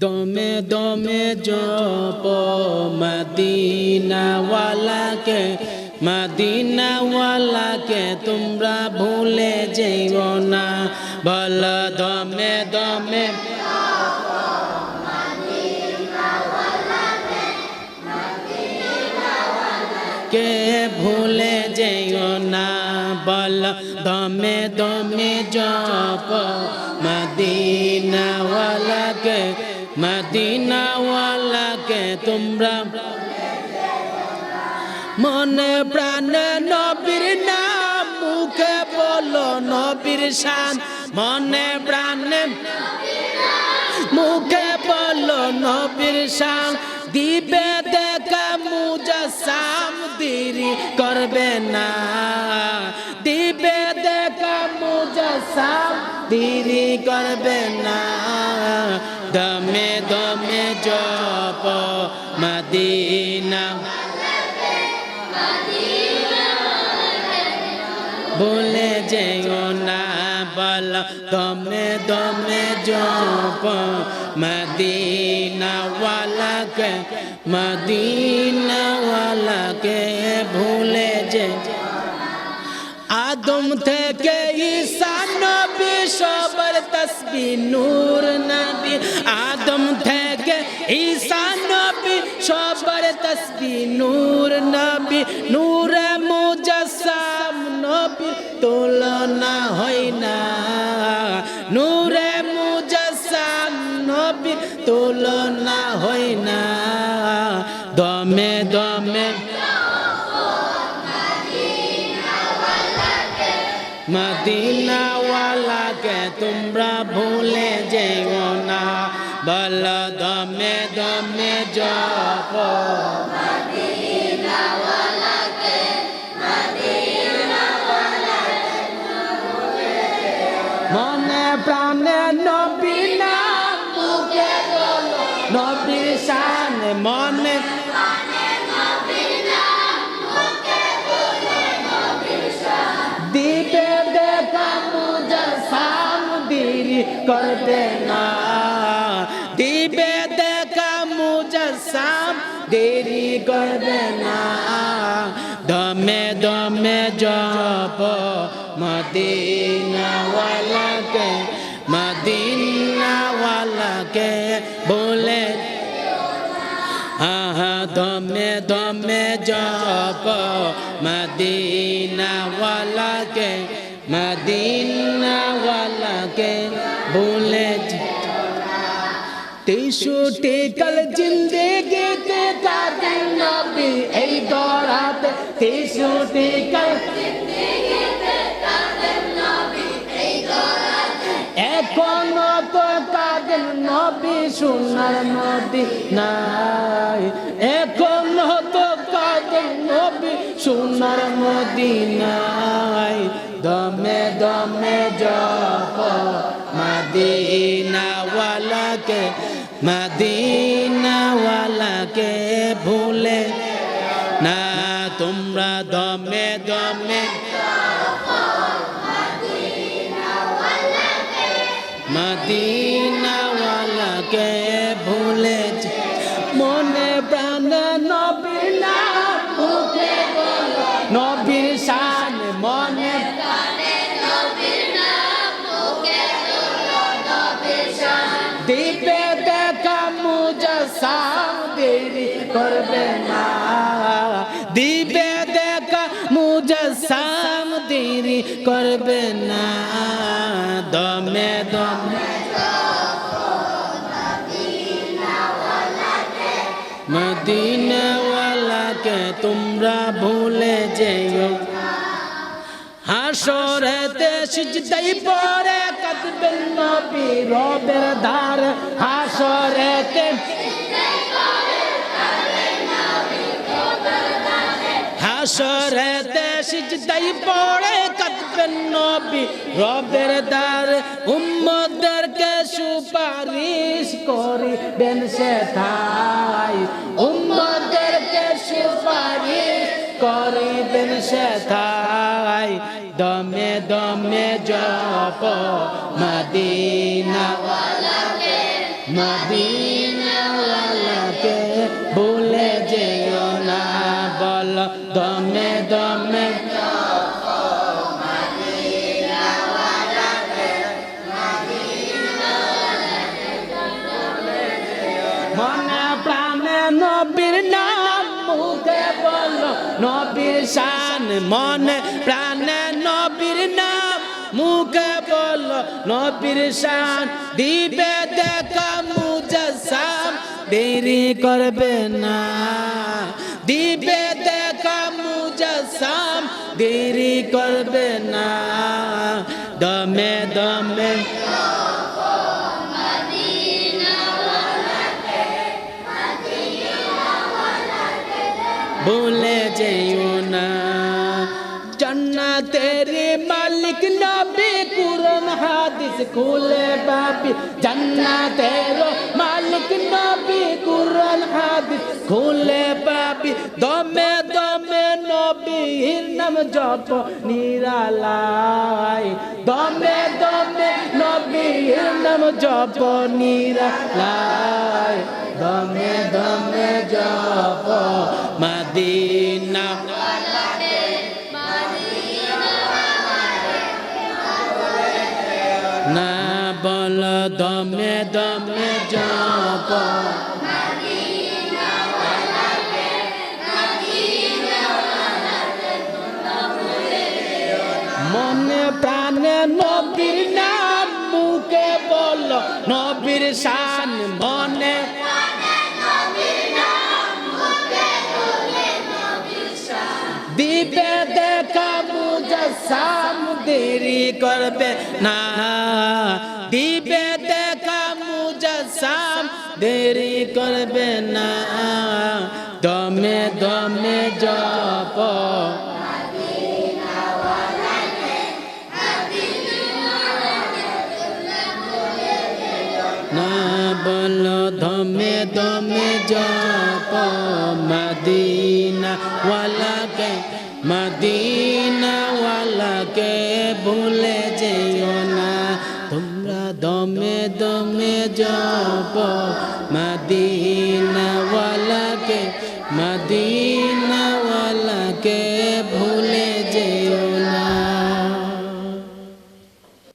দমে দমে জপ মদিনাওয়ালাকে মদিনাওয়ালাকে তোমরা ভুলে যেও না। বল দমে দমে কে ভুলে যেও না। বল দমে দমে জপ মদিনাওয়ালাকে মদিনাওয়ালাকে তোমরা মনে প্রাণে নবীর নাম, মুখে বলো নবীর শান। মনে প্রাণে মুখে বলো নবীর শান। দিবে দেখা মুজাসাম দেরি করবে না। দিবে দেখা মুজাসাম দেরি করবে না। জপ মদিনা। বলে যেও না বল, দমে দমে জপ মদিনাওয়ালাকে। মদিনাওয়ালাকে ভুলে যে আদম থেকে ঈসা নবী, সবার তসবি নূর নবী। আদম থেকে ঈসা নবী, সবার তসবি, নূর নবী, নূর মুজাসসাম নবী তুলনা হয় না। নূরে মুজাসসাম নবী তুলনা হয় না। দমে দমে। মদিনাওয়ালাকে তোমরা ভুলে যেও না। বল দমে দমে জপ মনে প্রাণে নবী নাম মুখে বলো নবীর শান মনে দিবে দেখা মুজাসাম দেরি করবে না দেরি করবে না। দমে দমে জপ মদিনাওয়ালাকে মদিনাওয়ালাকে বলে, আহা, দমে দমে জপ মদিনাওয়ালাকে মদিনাওয়ালাকে ভুলে তেষট্টি কাল জিন্দেগিতে কাদের নবী এই দরাতে। তেষট্টি কাল এখনও তো কাদের নবী সোনার নদী নাই নবী সোনার নদী নাই দমে দমে জপ মদিনাওয়ালাকে মদিনাওয়ালাকে ভুলে না তোমরা দমে দমে মদিনাওয়ালাকে দিবে দেখা, মুজাসাম দেরি করবে না। দমে দমে। মদিনাওয়ালাকে তোমরা ভুলে যেও। হাসরেতে সিজদাই পরে কাঁদবেন নবী রবের ধার হাসরেতে হাসরেতে সিজদাই পরে কাঁদবেন নবী, রবের ধার উম্মদেরকে সুপারিশ করিবেন সে ঠাই উম্মদেরকে সুপারিশ করিবেন সে ঠাই দমে দমে জপ মদিনা মদিনাওয়ালাকে নবীর শান, মনে, প্রাণে নবীর নাম। মুখে বল নবীর শান, দিবে দেখা দেরি করবে না। দিবে দেখা মুজাসাম দেরি করবে না। দমে দমে ভুলে যেও না। জন্নাতের মালিক নবী কুরআন, হাদিস খুলে পাবি জন্নাতের মালিক নবী কুরআন, হাদিস খুলে পাবি দমে দমে নবীর নাম জপ নিরালাই দমে দমে নবীর নাম জপ নিরালাই দমে দমে জপ মনে প্রাণে নবীর নাম, মুখে বল নবীর শান। মনে দিবে দেখা মুজাসাম দেরি করবে না। দিবে দেখা মুজাসাম দেরি করবে না। দমে দমে জপ। না বল দমে দমে জপ। মদিনা ওয়ালাকে মদিনা দমে